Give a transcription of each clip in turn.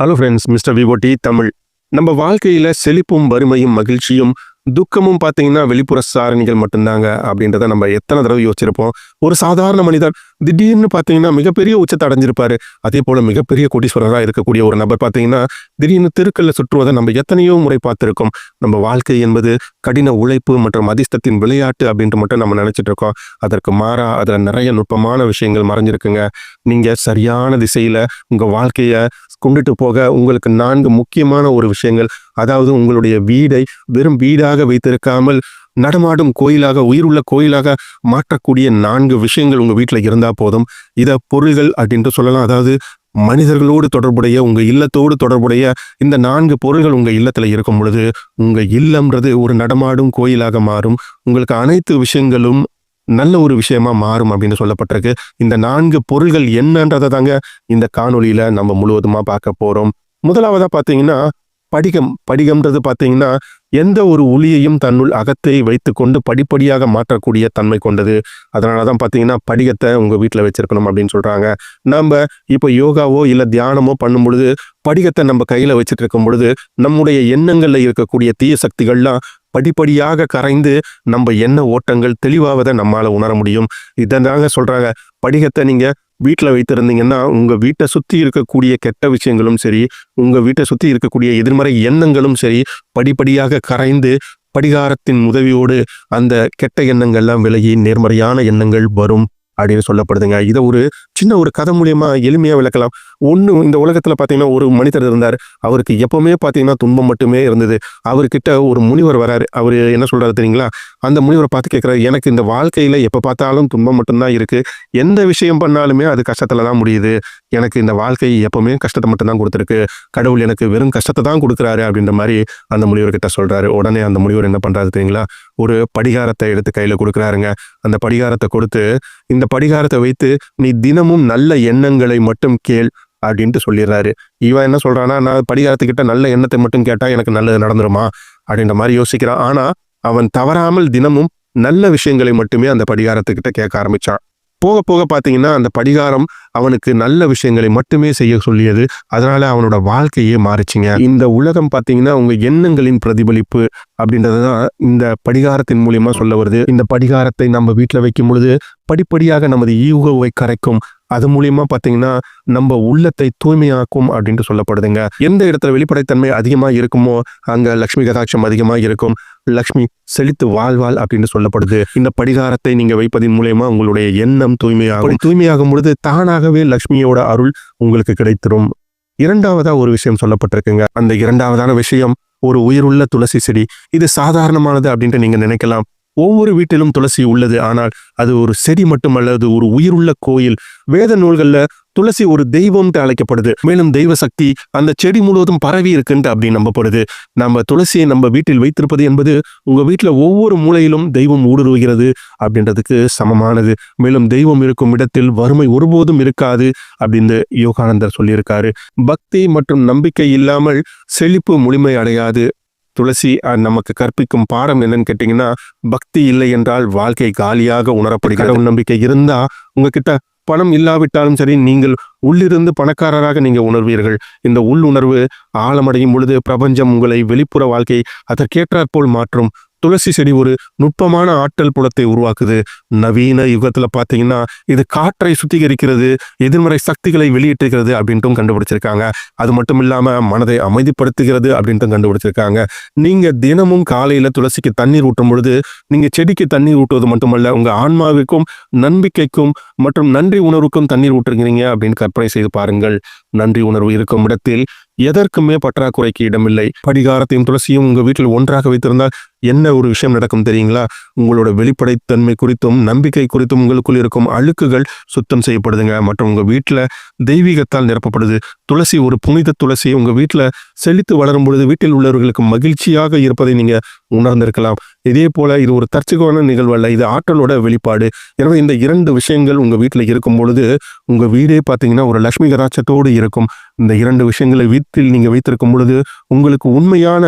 Hello friends mister விவோடி தமிழ் நம்ம வாழ்க்கையில் செழிப்பும் வறுமையும் மகிழ்ச்சியும் துக்கமும் பார்த்தீங்கன்னா வெளிப்புற சாரணிகள் மட்டும்தாங்க அப்படின்றத நம்ம எத்தனை தடவை யோசிச்சிருப்போம். ஒரு சாதாரண மனிதர் திடீர்னு பார்த்தீங்கன்னா மிகப்பெரிய உச்சத்தை அடைஞ்சிருப்பாரு. அதே போல மிகப்பெரிய கோடீஸ்வரராக இருக்கக்கூடிய ஒரு நபர் பார்த்தீங்கன்னா திடீர்னு தெருக்கல்ல சுற்றுவதை நம்ம எத்தனையோ முறை பார்த்துருக்கோம். நம்ம வாழ்க்கை என்பது கடின உழைப்பு மற்றும் அதிர்ஷ்டத்தின் விளையாட்டு அப்படின்ட்டு மட்டும் நம்ம நினைச்சிட்டு இருக்கோம். அதற்கு மாறா அதில் நிறைய நுட்பமான விஷயங்கள் மறைஞ்சிருக்குங்க. நீங்க சரியான திசையில உங்க வாழ்க்கையை கொண்டுட்டு போக உங்களுக்கு நான்கு முக்கியமான ஒரு விஷயங்கள். அதாவது உங்களுடைய வீடை வெறும் வீடாக வைத்திருக்காமல் நடமாடும் கோயிலாக உயிருள்ள கோயிலாக மாற்றக்கூடிய நான்கு விஷயங்கள் உங்கள் வீட்டில் இருந்தால் போதும். இதை பொருள்கள் அப்படின்ட்டு சொல்லலாம். அதாவது மனிதர்களோடு தொடர்புடைய உங்கள் இல்லத்தோடு தொடர்புடைய இந்த நான்கு பொருள்கள் உங்கள் இல்லத்தில் இருக்கும் பொழுது உங்கள் இல்லம்ன்றது ஒரு நடமாடும் கோயிலாக மாறும். உங்களுக்கு அனைத்து விஷயங்களும் நல்ல ஒரு விஷயமா மாறும் அப்படின்னு சொல்லப்பட்டிருக்கு. இந்த நான்கு பொருள்கள் என்னன்றதை தாங்க இந்த காணொலியில நம்ம முழுவதுமா பார்க்க போறோம். முதலாவதா பாத்தீங்கன்னா படிகம். படிகம்ன்றது பார்த்தீங்கன்னா எந்த ஒரு ஒளியையும் தன்னுள் அகத்தை வைத்துக்கொண்டு படிப்படியாக மாற்றக்கூடிய தன்மை கொண்டது. அதனால தான் பார்த்தீங்கன்னா படிகத்தை உங்கள் வீட்டில் வச்சிருக்கணும் அப்படின்னு சொல்கிறாங்க நம்ம இப்போ யோகாவோ இல்லை தியானமோ பண்ணும் பொழுது படிகத்தை நம்ம கையில் வச்சுட்டு இருக்கும் பொழுது நம்முடைய எண்ணங்களில் இருக்கக்கூடிய தீய சக்திகள்லாம் படிப்படியாக கரைந்து நம்ம எண்ண ஓட்டங்கள் தெளிவாவதை நம்மளால் உணர முடியும். இதை தாங்க சொல்கிறாங்க படிகத்தை நீங்கள் வீட்டில் வைத்திருந்தீங்கன்னா உங்க வீட்டை சுத்தி இருக்கக்கூடிய கெட்ட விஷயங்களும் சரி உங்க வீட்டை சுத்தி இருக்கக்கூடிய எதிர்மறை எண்ணங்களும் சரி படிப்படியாக கரைந்து படிகாரத்தின் உதவியோடு அந்த கெட்ட எண்ணங்கள்லாம் விலகி நேர்மறையான எண்ணங்கள் வரும் அப்படின்னு சொல்லப்படுதுங்க. இதை ஒரு சின்ன ஒரு கதை மூலியமா எளிமையா விளக்கலாம். ஒண்ணு இந்த உலகத்துல பாத்தீங்கன்னா ஒரு மனிதர் இருந்தார். அவருக்கு எப்பவுமே பாத்தீங்கன்னா துன்பம் மட்டுமே இருந்தது. அவர்கிட்ட ஒரு முனிவர் வராரு. அவர் என்ன சொல்றாரு தெரியுங்களா? அந்த முனிவரை பார்த்து கேட்கிறாரு எனக்கு இந்த வாழ்க்கையில எப்ப பார்த்தாலும் துன்பம் மட்டும்தான் இருக்கு. எந்த விஷயம் பண்ணாலுமே அது கஷ்டத்துல தான் முடியுது. எனக்கு இந்த வாழ்க்கை எப்பவுமே கஷ்டத்தை மட்டும்தான் கொடுத்துருக்கு. கடவுள் எனக்கு வெறும் கஷ்டத்தை தான் கொடுக்குறாரு அப்படின்ற மாதிரி அந்த முனிவர்கிட்ட சொல்றாரு. உடனே அந்த முனிவர் என்ன பண்றாரு தெரியுங்களா? ஒரு படிகாரத்தை எடுத்து கையில கொடுக்குறாருங்க. அந்த படிகாரத்தை கொடுத்து இந்த படிகாரத்தை வைத்து நீ தினம் தினமும் நல்ல எண்ணங்களை மட்டும் கேள் அப்படின்ட்டு சொல்லிடுறாரு. இவன் என்ன சொல்றான்னா நான் படிகாரத்துக்கிட்ட நல்ல எண்ணத்தை மட்டும் கேட்டால் எனக்கு நல்லது நடந்துருமா? அப்படின்ற மாதிரி யோசிக்கிறான். ஆனால் அவன் தவறாமல் தினமும் நல்ல விஷயங்களை மட்டுமே அந்த படிகாரத்துக்கிட்ட கேட்க ஆரம்பிச்சான். போக போக பார்த்தீங்கன்னா அந்த படிகாரம் அவனுக்கு நல்ல விஷயங்களை மட்டுமே செய்ய சொல்லியது. அதனால அவனோட வாழ்க்கையே மாறிச்சிங்க. இந்த உலகம் பார்த்தீங்கன்னா உங்க எண்ணங்களின் பிரதிபலிப்பு அப்படின்றது தான் இந்த படிகாரத்தின் மூலியமா சொல்ல வருது. இந்த படிகாரத்தை நம்ம வீட்டில் வைக்கும் பொழுது படிப்படியாக நமது ஈகோவை கரைக்கும் அது மூலியமா பார்த்தீங்கன்னா நம்ம உள்ளத்தை தூய்மையாக்கும் அப்படின்ட்டு சொல்லப்படுதுங்க. எந்த இடத்துல வெளிப்படைத்தன்மை அதிகமாக இருக்குமோ அங்கே லக்ஷ்மி கதாட்சம் அதிகமாக இருக்கும். லக்ஷ்மி செழித்து வாழ்வாள் அப்படின்னு சொல்லப்படுது. இந்த படிகாரத்தை நீங்க வைப்பதன் மூலயமா உங்களுடைய எண்ணம் தூய்மையாகும். தூய்மையாகும் பொழுது தானாகவே லக்ஷ்மியோட அருள் உங்களுக்கு கிடைத்திரும் இரண்டாவதா ஒரு விஷயம் சொல்லப்பட்டிருக்குங்க. அந்த இரண்டாவதான விஷயம் ஒரு உயிருள்ள துளசி செடி. இது சாதாரணமானது அப்படின்ட்டு நீங்க நினைக்கலாம். ஒவ்வொரு வீட்டிலும் துளசி உள்ளது. ஆனால் அது ஒரு செடி மட்டுமல்ல அது ஒரு உயிருள்ள கோயில். வேத நூல்கள்ல துளசி ஒரு தெய்வம்ட்டு அழைக்கப்படுது. மேலும் தெய்வ சக்தி அந்த செடி முழுவதும் பரவி இருக்குன்ட்டு அப்படி நம்பப்படுது. நம்ம துளசியை நம்ம வீட்டில் வைத்திருப்பது என்பது உங்க வீட்டில் ஒவ்வொரு மூலையிலும் தெய்வம் ஊடுருவுகிறது அப்படின்றதுக்கு சமமானது. மேலும் தெய்வம் இருக்கும் இடத்தில் வறுமை ஒருபோதும் இருக்காது அப்படின்னு யோகானந்தர் சொல்லியிருக்காரு. பக்தி மற்றும் நம்பிக்கை இல்லாமல் செழிப்பு முழுமை அடையாது. துளசி நமக்கு கற்பிக்கும் பாடம் என்னன்னு கேட்டீங்கன்னா பக்தி இல்லை என்றால் வாழ்க்கை காலியாக உணரப்படுகிறது. கடவுள் நம்பிக்கை இருந்தா உங்ககிட்ட பணம் இல்லாவிட்டாலும் சரி நீங்கள் உள்ளிருந்து பணக்காரராக நீங்க உணர்வீர்கள். இந்த உள்ளுணர்வு ஆழமடையும் பொழுது பிரபஞ்சம் உங்களை வெளிப்புற வாழ்க்கை அதற்கேற்றாற்போல் மாற்றும். துளசி செடி ஒரு நுட்பமான ஆற்றல் புலத்தை உருவாக்குது. நவீன யுகத்தில் பார்த்தீங்கன்னா இது காற்றை சுத்திகரிக்கிறது எதிர்மறை சக்திகளை வெளியிட்டுகிறது அப்படின்ட்டும் கண்டுபிடிச்சிருக்காங்க. அது மட்டும் இல்லாமல் மனதை அமைதிப்படுத்துகிறது அப்படின்ட்டும் கண்டுபிடிச்சிருக்காங்க. நீங்கள் தினமும் காலையில் துளசிக்கு தண்ணீர் ஊட்டும் பொழுது நீங்க செடிக்கு தண்ணீர் ஊட்டுவது மட்டுமல்ல உங்கள் ஆன்மாவிற்கும் நம்பிக்கைக்கும் மற்றும் நன்றி உணர்வுக்கும் தண்ணீர் ஊட்டுருக்கிறீங்க அப்படின்னு கற்பனை செய்து பாருங்கள். நன்றி உணர்வு இருக்கும் இடத்தில் எதற்குமே பற்றாக்குறைக்கு இடமில்லை. படிகாரத்தையும் துளசியும் உங்கள் வீட்டில் ஒன்றாக வைத்திருந்தால் என்ன ஒரு விஷயம் நடக்கும் தெரியுங்களா? உங்களோட வெளிப்படைத்தன்மை குறித்தும் நம்பிக்கை குறித்தும் உங்களுக்குள் இருக்கும் அழுக்குகள் சுத்தம் செய்யப்படுதுங்க. மற்றும் உங்கள் வீட்டில் தெய்வீகத்தால் நிரப்பப்படுது. துளசி ஒரு புனித துளசி உங்கள் வீட்டில் செழித்து வளரும் பொழுது வீட்டில் உள்ளவர்களுக்கு மகிழ்ச்சியாக இருப்பதை நீங்கள் உணர்ந்திருக்கலாம். இதே போல இது ஒரு தற்செயலான நிகழ்வு அல்ல இது ஆற்றலோட வெளிப்பாடு. எனவே இந்த இரண்டு விஷயங்கள் உங்கள் வீட்டில் இருக்கும் பொழுது உங்கள் வீடே பார்த்தீங்கன்னா ஒரு லட்சுமி கராட்சத்தோடு இருக்கும். இந்த இரண்டு விஷயங்களை வீட்டில் நீங்கள் வைத்திருக்கும் பொழுது உங்களுக்கு உண்மையான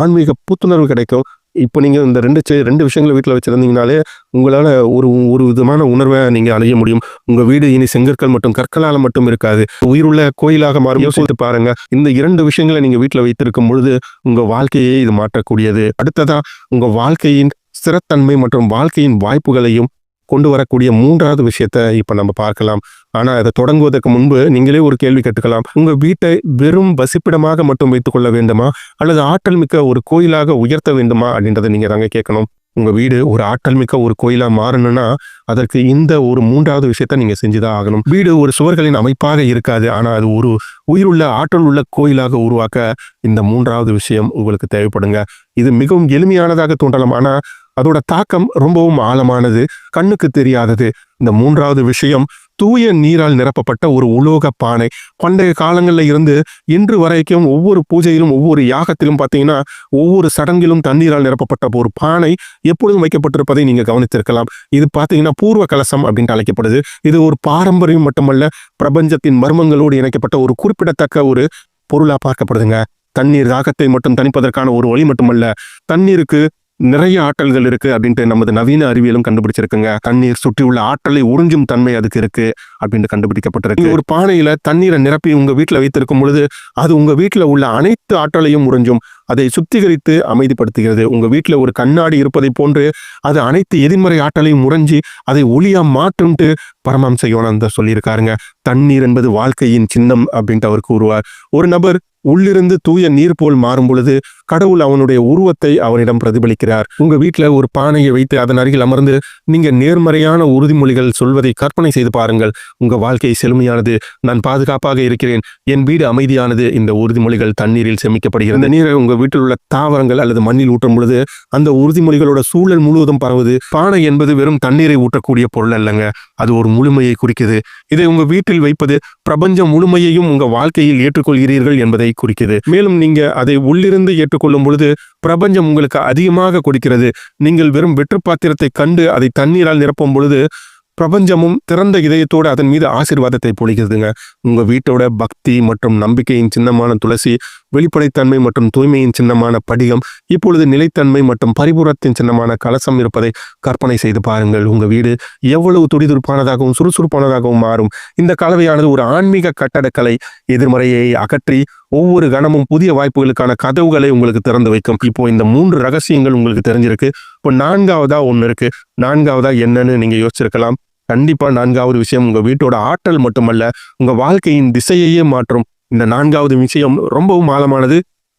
ஆன்மீக புத்துணர்வு கிடைக்கும். இப்போ நீங்கள் இந்த ரெண்டு செ- ரெண்டு விஷயங்களை வீட்டில் வச்சிருந்தீங்கனாலே உங்களால் ஒரு ஒரு விதமான உணர்வை நீங்கள் அடைய முடியும். உங்கள் வீடு இனி செங்கற்கள் மட்டும் கற்களால் மட்டும் இருக்காது. உயிருள்ள கோயிலாக மாறும். யோசித்து பாருங்க. இந்த இரண்டு விஷயங்களை நீங்கள் வீட்டில் வைத்திருக்கும் பொழுது உங்கள் வாழ்க்கையை இது மாற்றக்கூடியது. அடுத்ததாக உங்கள் வாழ்க்கையின் ஸ்திரத்தன்மை மற்றும் வாழ்க்கையின் வாய்ப்புகளையும் கொண்டு வரக்கூடிய மூன்றாவது விஷயத்த இப்போ நம்ம பார்க்கலாம். ஆனால் அதை தொடங்குவதற்கு முன்பு நீங்களே ஒரு கேள்வி கேட்டுக்கலாம். உங்கள் வீட்டை வெறும் வசிப்பிடமாக மட்டும் வைத்துக்கொள்ள வேண்டுமா? அல்லது ஆற்றல் மிக்க ஒரு கோயிலாக உயர்த்த வேண்டுமா? அப்படின்றத நீங்கள் தாங்க கேட்கணும். உங்கள் வீடு ஒரு ஆற்றல் மிக்க ஒரு கோயிலாக மாறணும்னா அதற்கு இந்த ஒரு மூன்றாவது விஷயத்த நீங்கள் செஞ்சுதான் ஆகணும். வீடு ஒரு சுவர்களின் அமைப்பாக இருக்காது. ஆனால் அது ஒரு உயிருள்ள ஆற்றல் உள்ள கோயிலாக உருவாக்க இந்த மூன்றாவது விஷயம் உங்களுக்கு தேவைப்படுங்க. இது மிகவும் எளிமையானதாக தோன்றலாம். ஆனால் அதோட தாக்கம் ரொம்பவும் ஆழமானது கண்ணுக்கு தெரியாதது. இந்த மூன்றாவது விஷயம் தூய நீரால் நிரப்பப்பட்ட ஒரு உலோக பானை. பண்டைய காலங்களில் இருந்து இன்று வரைக்கும் ஒவ்வொரு பூஜையிலும் ஒவ்வொரு யாகத்திலும் பார்த்தீங்கன்னா ஒவ்வொரு சடங்கிலும் தண்ணீரால் நிரப்பப்பட்ட ஒரு பானை எப்பொழுதும் வைக்கப்பட்டிருப்பதை நீங்கள் கவனித்திருக்கலாம். இது பார்த்தீங்கன்னா பூர்வ கலசம் அப்படின்ட்டு அழைக்கப்படுது. இது ஒரு பாரம்பரியம் மட்டுமல்ல பிரபஞ்சத்தின் மர்மங்களோடு இணைக்கப்பட்ட ஒரு குறிப்பிடத்தக்க ஒரு பொருளாக பார்க்கப்படுதுங்க. தண்ணீர் தாகத்தை மட்டும் தணிப்பதற்கான ஒரு வழி மட்டுமல்ல தண்ணீருக்கு நிறைய ஆற்றல்கள் இருக்கு அப்படின்ட்டு நமது நவீன அறிவியலும் கண்டுபிடிச்சிருக்குங்க. தண்ணீர் சுற்றியுள்ள ஆற்றலை உறிஞ்சும் தன்மை அதுக்கு இருக்கு அப்படின்ட்டு கண்டுபிடிக்கப்பட்டிருக்கு. ஒரு பானையில தண்ணீரை நிரப்பி உங்க வீட்டில் வைத்திருக்கும் பொழுது அது உங்க வீட்டில் உள்ள அனைத்து ஆற்றலையும் உறிஞ்சும் அதை சுத்திகரித்து அமைதிப்படுத்துகிறது. உங்க வீட்டில் ஒரு கண்ணாடி இருப்பதை போன்று அது அனைத்து எதிர்மறை ஆற்றலையும் உறைஞ்சி அதை ஒளியா மாற்றும்ட்டு பரமம்ச யோனந்தர் சொல்லியிருக்காருங்க. தண்ணீர் என்பது வாழ்க்கையின் சின்னம் அப்படின்ட்டு அவர் கூறுவார். ஒரு நபர் உள்ளிருந்து தூய நீர் போல் மாறும் பொழுது கடவுள் அவனுடைய உருவத்தை அவனிடம் பிரதிபலிக்கிறார். உங்க வீட்டுல ஒரு பானையை வைத்து அதன் அருகில் அமர்ந்து நீங்க நேர்மறையான உறுதிமொழிகள் சொல்வதை கற்பனை செய்து பாருங்கள். உங்க வாழ்க்கை செழுமையானது. நான் பாதுகாப்பாக இருக்கிறேன். என் வீடு அமைதியானது. இந்த உறுதிமொழிகள் தண்ணீரில் சேமிக்கப்படுகிறது. இந்த நீரை உங்க வீட்டில் உள்ள தாவரங்கள் அல்லது மண்ணில் ஊற்றும் பொழுது அந்த உறுதிமொழிகளோட சூழல் முழுவதும் பரவுது. பானை என்பது வெறும் தண்ணீரை ஊற்றக்கூடிய பொருள் அல்லங்க. அது ஒரு முழுமையை குறிக்குது. இதை உங்க வீட்டில் வைப்பது பிரபஞ்சம் முழுமையையும் உங்க வாழ்க்கையில் ஏற்றுக்கொள்கிறீர்கள் என்பதை குறிக்குது. மேலும் நீங்க அதை உள்ளிருந்து கொள்ளும் பொழுது பிரபஞ்சம் உங்களுக்கு அதிகமாக கொடுக்கிறது. நீங்கள் வெறும் வெற்று பாத்திரத்தை கண்டு அதை தண்ணீரால் நிரப்பும் பொழுது பிரபஞ்சமும் திறந்த இதயத்தோடு அதன் மீது ஆசீர்வாதத்தை பொழிகிறதுங்க. உங்கள் வீட்டோட பக்தி மற்றும் நம்பிக்கையின் சின்னமான துளசி வெளிப்படைத்தன்மை மற்றும் தூய்மையின் சின்னமான படிகம் இப்பொழுது நிலைத்தன்மை மற்றும் பரிபூரத்தின் சின்னமான கலசம் இருப்பதை கற்பனை செய்து பாருங்கள். உங்கள் வீடு எவ்வளவு துடிதுடிப்பானதாகவும் சுறுசுறுப்பானதாகவும் மாறும். இந்த கலவையானது ஒரு ஆன்மீக கட்டடக்கலை எதிர்மறையை அகற்றி ஒவ்வொரு கணமும் புதிய வாய்ப்புகளுக்கான கதவுகளை உங்களுக்கு திறந்து வைக்கும். இப்போ இந்த மூன்று ரகசியங்கள் உங்களுக்கு தெரிஞ்சிருக்கு. இப்போ நான்காவதா ஒன்று இருக்கு. நான்காவதா என்னன்னு நீங்க யோசிச்சிருக்கலாம். கண்டிப்பா நான்காவது விஷயம் உங்க வீட்டோட ஆற்றல் மட்டுமல்ல உங்க வாழ்க்கையின் திசையையே மாற்றும். இந்த நான்காவது விஷயம் ரொம்பவும் ஆழமானது.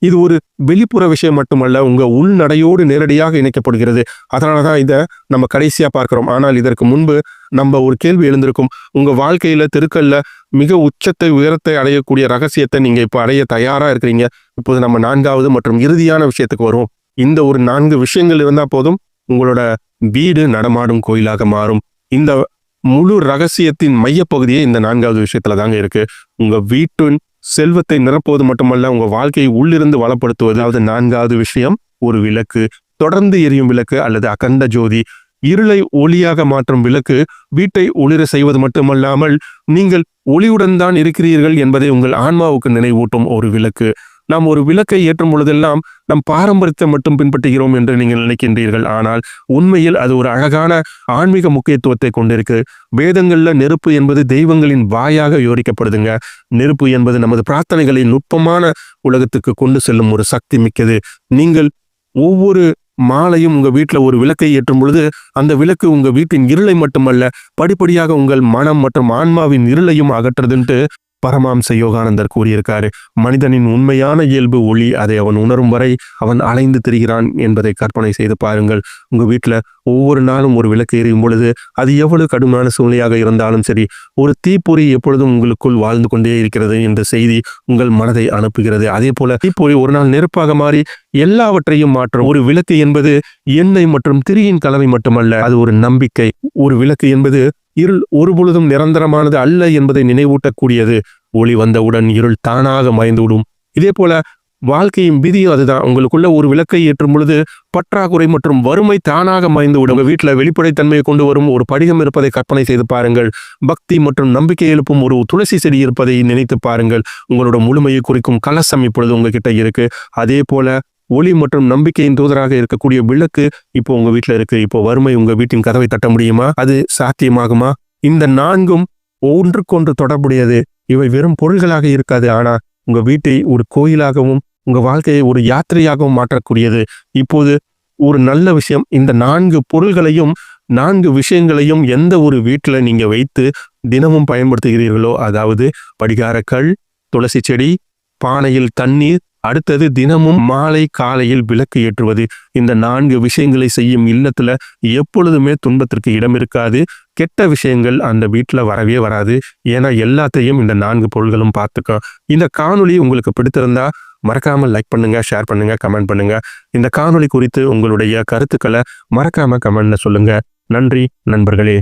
இது ஒரு வெளிப்புற விஷயம் மட்டுமல்ல உங்க உள்நடையோடு நேரடியாக இணைக்கப்படுகிறது. அதனாலதான் இதை நம்ம கடைசியா பார்க்கிறோம். ஆனால் இதற்கு முன்பு நம்ம ஒரு கேள்வி எழுந்திருக்கும். உங்க வாழ்க்கையில தெருக்கல்ல மிக உச்சத்தை உயரத்தை அடையக்கூடிய ரகசியத்தை நீங்க இப்ப அடைய தயாரா இருக்கிறீங்க. இப்போது நம்ம நான்காவது மற்றும் இறுதியான விஷயத்துக்கு வருவோம். இந்த ஒரு நான்கு விஷயங்கள் இருந்தா போதும் உங்களோட வீடு நடமாடும் கோயிலாக மாறும். இந்த முழு ரகசியத்தின் மையப்பகுதியே இந்த நான்காவது விஷயத்துல தாங்க இருக்கு. உங்க வீட்டின் செல்வத்தை நிரப்புவது மட்டுமல்ல உங்க வாழ்க்கையை உள்ளிருந்து வளப்படுத்துவது. அதாவது நான்காவது விஷயம் ஒரு விளக்கு. தொடர்ந்து எரியும் விளக்கு அல்லது அகண்ட ஜோதி. இருளை ஒளியாக மாற்றும் விளக்கு. வீட்டை ஒளிர செய்வது மட்டுமல்லாமல் நீங்கள் ஒளியுடன் தான் இருக்கிறீர்கள் என்பதை உங்கள் ஆன்மாவுக்கு நினைவூட்டும் ஒரு விளக்கு. நாம் ஒரு விளக்கை ஏற்றும் பொழுதெல்லாம் நம் பாரம்பரியத்தை மட்டும் பின்பற்றுகிறோம் என்று நீங்கள் நினைக்கின்றீர்கள். ஆனால் உண்மையில் அது ஒரு அழகான ஆன்மீக முக்கியத்துவத்தை கொண்டிருக்கு. வேதங்கள்ல நெருப்பு என்பது தெய்வங்களின் வாயாக விவரிக்கப்படுதுங்க நெருப்பு என்பது நமது பிரார்த்தனைகளை நுட்பமான உலகத்துக்கு கொண்டு செல்லும் ஒரு சக்தி மிக்கது. நீங்கள் ஒவ்வொரு மாலையும் உங்க வீட்டில் ஒரு விளக்கை ஏற்றும் பொழுது அந்த விளக்கு உங்கள் வீட்டின் இருளை மட்டுமல்ல படிப்படியாக உங்கள் மனம் மற்றும் ஆன்மாவின் இருளையும் அகற்றுதுன்ட்டு பரமாம்ச யோகானந்தர் கூறியிருக்காரு மனிதனின் உண்மையான இயல்பு ஒளி அதை அவன் உணரும் வரை அவன் அலைந்து திரிகிறான் என்பதை கற்பனை செய்து பாருங்கள். உங்க வீட்டில் ஒவ்வொரு நாளும் ஒரு விளக்கு எரியும் பொழுது அது எவ்வளவு கடுமையான சூழ்நிலையாக இருந்தாலும் சரி ஒரு தீப்பொறி எப்பொழுதும் உங்களுக்குள் வாழ்ந்து கொண்டே இருக்கிறது என்ற செய்தி உங்கள் மனதை அனுப்புகிறது. அதே போல தீப்பொறி ஒரு நாள் நெருப்பாக மாறி எல்லாவற்றையும் மாற்றும். ஒரு விளக்கு என்பது எண்ணெய் மற்றும் திரியின் கலவை மட்டுமல்ல அது ஒரு நம்பிக்கை. ஒரு விளக்கு என்பது இருள் ஒருபொழுதும் நிரந்தரமானது அல்ல என்பதை நினைவூட்டக்கூடியது. ஒளி வந்தவுடன் இருள் தானாக மறைந்துவிடும். இதே போல வாழ்க்கையின் விதியும் அதுதான். உங்களுக்குள்ள ஒரு விளக்கை ஏற்றும் பொழுது பற்றாக்குறை மற்றும் வறுமை தானாக மறைந்துவிடும். உங்கள் வீட்டில் வெளிப்படைத்தன்மையை கொண்டு வரும் ஒரு படிகம் இருப்பதை கற்பனை செய்து பாருங்கள். பக்தி மற்றும் நம்பிக்கை எழுப்பும் ஒரு துளசி செடி இருப்பதை நினைத்து பாருங்கள். உங்களோட முழுமையை குறிக்கும் கலசம் இப்பொழுது உங்ககிட்ட இருக்கு. அதே போல ஒளி மற்றும் நம்பிக்கையின் தூதராக இருக்கக்கூடிய விளக்கு இப்போ உங்க வீட்டில் இருக்கு. இப்போ வறுமை உங்க வீட்டின் கதவை தட்ட முடியுமா? அது சாத்தியமாகுமா? இந்த நான்கும் ஒன்றுக்கொன்று தொடர்புடையது. இவை வெறும் பொருள்களாக இருக்காது. ஆனா உங்க வீட்டை ஒரு கோயிலாகவும் உங்க வாழ்க்கையை ஒரு யாத்திரையாகவும் மாற்றக்கூடியது. இப்போது ஒரு நல்ல விஷயம் இந்த நான்கு பொருள்களையும் நான்கு விஷயங்களையும் எந்த ஒரு வீட்டில் நீங்க வைத்து தினமும் பயன்படுத்துகிறீர்களோ அதாவது படிகாரக்கல் துளசி செடி பானையில் தண்ணீர் அடுத்தது தினமும் மாலை காலையில் விளக்கு ஏற்றுவது. இந்த நான்கு விஷயங்களை செய்யும் இல்லத்துல எப்பொழுதுமே துன்பத்திற்கு இடம் இருக்காது. கெட்ட விஷயங்கள் அந்த வீட்டில் வரவே வராது. ஏன்னா எல்லாத்தையும் இந்த நான்கு பொருள்களும் பார்த்துக்கும். இந்த காணொலி உங்களுக்கு பிடித்திருந்தா மறக்காம லைக் பண்ணுங்க ஷேர் பண்ணுங்க கமெண்ட் பண்ணுங்க. இந்த காணொலி குறித்து உங்களுடைய கருத்துக்களை மறக்காம கமெண்ட்ல சொல்லுங்க. நன்றி நண்பர்களே.